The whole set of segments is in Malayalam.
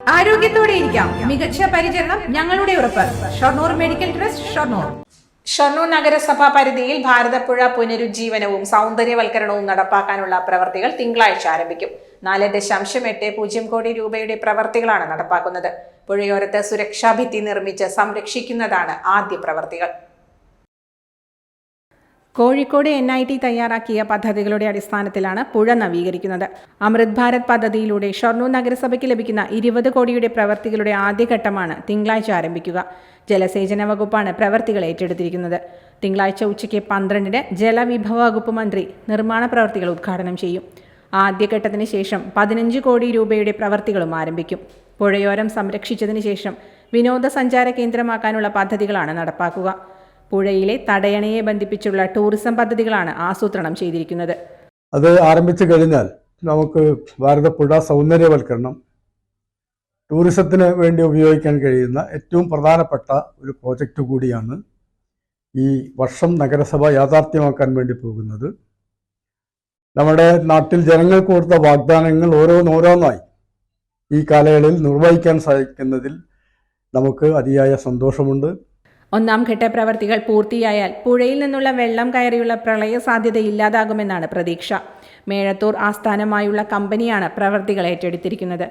ആരോഗ്യത്തോടെ ഇരിക്കാം. മികച്ച പരിചരണം ഞങ്ങളുടെ ഉറപ്പ്. Shoranur medical trust Shoranur. Shoranur നഗരസഭാ പരിധിയിൽ ഭാരതപ്പുഴ പുനരുജ്ജീവനവും സൗന്ദര്യവൽക്കരണവും നടപ്പാക്കാനുള്ള പ്രവർത്തികൾ തിങ്കളാഴ്ച ആരംഭിക്കും. നാല് ദശാംശം എട്ട് പൂജ്യം കോടി രൂപയുടെ പ്രവർത്തികളാണ് നടപ്പാക്കുന്നത്. പുഴയോരത്ത് സുരക്ഷാ ഭിത്തി നിർമ്മിച്ച് സംരക്ഷിക്കുന്നതാണ് ആദ്യ പ്രവർത്തികൾ. കോഴിക്കോട് എൻ ഐ ടി തയ്യാറാക്കിയ പദ്ധതികളുടെ അടിസ്ഥാനത്തിലാണ് പുഴ നവീകരിക്കുന്നത്. അമൃത് ഭാരത് പദ്ധതിയിലൂടെ ഷൊർണൂർ നഗരസഭയ്ക്ക് ലഭിക്കുന്ന ഇരുപത് കോടിയുടെ പ്രവർത്തികളുടെ ആദ്യഘട്ടമാണ് തിങ്കളാഴ്ച ആരംഭിക്കുക. ജലസേചന വകുപ്പാണ് പ്രവൃത്തികൾ ഏറ്റെടുത്തിരിക്കുന്നത്. തിങ്കളാഴ്ച ഉച്ചയ്ക്ക് പന്ത്രണ്ടിന് ജലവിഭവ വകുപ്പ് മന്ത്രി നിർമ്മാണ പ്രവൃത്തികൾ ഉദ്ഘാടനം ചെയ്യും. ആദ്യഘട്ടത്തിന് ശേഷം പതിനഞ്ച് കോടി രൂപയുടെ പ്രവൃത്തികളും ആരംഭിക്കും. പുഴയോരം സംരക്ഷിച്ചതിന് ശേഷം വിനോദസഞ്ചാര കേന്ദ്രമാക്കാനുള്ള പദ്ധതികളാണ് നടപ്പാക്കുക. പുഴയിലെ തടയണയെ ബന്ധിപ്പിച്ചുള്ള ടൂറിസം പദ്ധതികളാണ് ആസൂത്രണം ചെയ്തിരിക്കുന്നത്. അത് ആരംഭിച്ചു കഴിഞ്ഞാൽ നമുക്ക് ഭാരതപ്പുഴ സൗന്ദര്യവൽക്കരണം ടൂറിസത്തിന് വേണ്ടി ഉപയോഗിക്കാൻ കഴിയുന്ന ഏറ്റവും പ്രധാനപ്പെട്ട ഒരു പ്രോജക്റ്റ് കൂടിയാണ് ഈ വർഷം നഗരസഭ യാഥാർത്ഥ്യമാക്കാൻ വേണ്ടി പോകുന്നത്. നമ്മുടെ നാട്ടിൽ ജനങ്ങൾ കൊടുത്ത വാഗ്ദാനങ്ങൾ ഓരോന്നോരോന്നായി ഈ കാലയളവിൽ നിർവഹിക്കാൻ സാധിക്കുന്നതിൽ നമുക്ക് അതിയായ സന്തോഷമുണ്ട്. ഒന്നാം ഘട്ട പ്രവർത്തികൾ പൂർത്തിയായാൽ പുഴയിൽ നിന്നുള്ള വെള്ളം കയറിയുള്ള പ്രളയ സാധ്യത ഇല്ലാതാകുമെന്നാണ് പ്രതീക്ഷ. മേഴത്തൂർ ആസ്ഥാനമായുള്ള കമ്പനിയാണ് പ്രവർത്തികൾ ഏറ്റെടുത്തിരിക്കുന്നത്.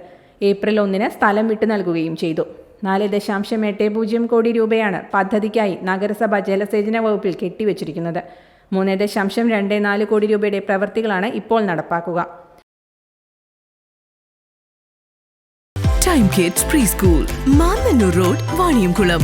ഏപ്രിൽ ഒന്നിന് സ്ഥലം വിട്ടു നൽകുകയും ചെയ്തു. നാല് ദശാംശം എട്ട് പൂജ്യം കോടി രൂപയാണ് പദ്ധതിക്കായി നഗരസഭ ജലസേചന വകുപ്പിൽ കെട്ടിവച്ചിരിക്കുന്നത്. മൂന്ന് ദശാംശം രണ്ട് നാല് കോടി രൂപയുടെ പ്രവർത്തികളാണ് ഇപ്പോൾ നടപ്പാക്കുക. Time kids pre school Mannannur road Vaniyamkulam